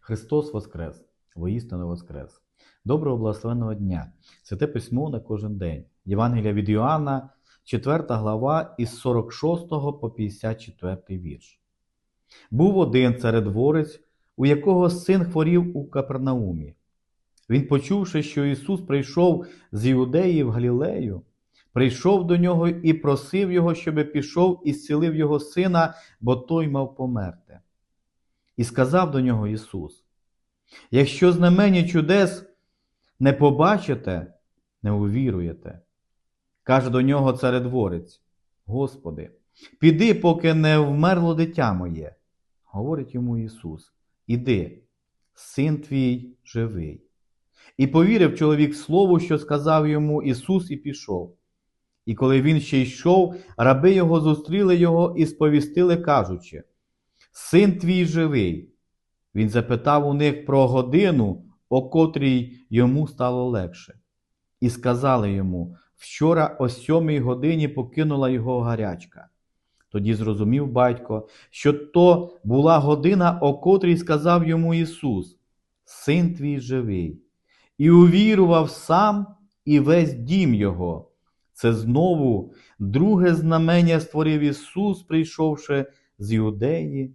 Христос Воскрес! Воістину Воскрес! Доброго благословенного дня! Святе письмо на кожен день. Євангелія від Йоанна, 4 глава, із 46 по 54 вірш. Був один царедворець, у якого син хворів у Капернаумі. Він, почувши, що Ісус прийшов з Іудеї в Галілею, прийшов до нього і просив його, щоби пішов і зцілив його сина, бо той мав померти. І сказав до нього Ісус: Якщо знамені чудес не побачите, не увіруєте. Каже до нього царедворець: Господи, піди, поки не вмерло дитя моє. Говорить йому Ісус: Іди, син твій живий. І повірив чоловік слову, що сказав йому Ісус, і пішов. І коли він ще йшов, раби його зустріли його і сповістили, кажучи: Син твій живий. Він запитав у них про годину, о котрій йому стало легше. І сказали йому: Вчора о сьомій годині покинула його гарячка. Тоді зрозумів батько, що то була година, о котрій сказав йому Ісус: Син твій живий. І увірував сам і весь дім його. Це знову друге знамення створив Ісус, прийшовши з Іудеї в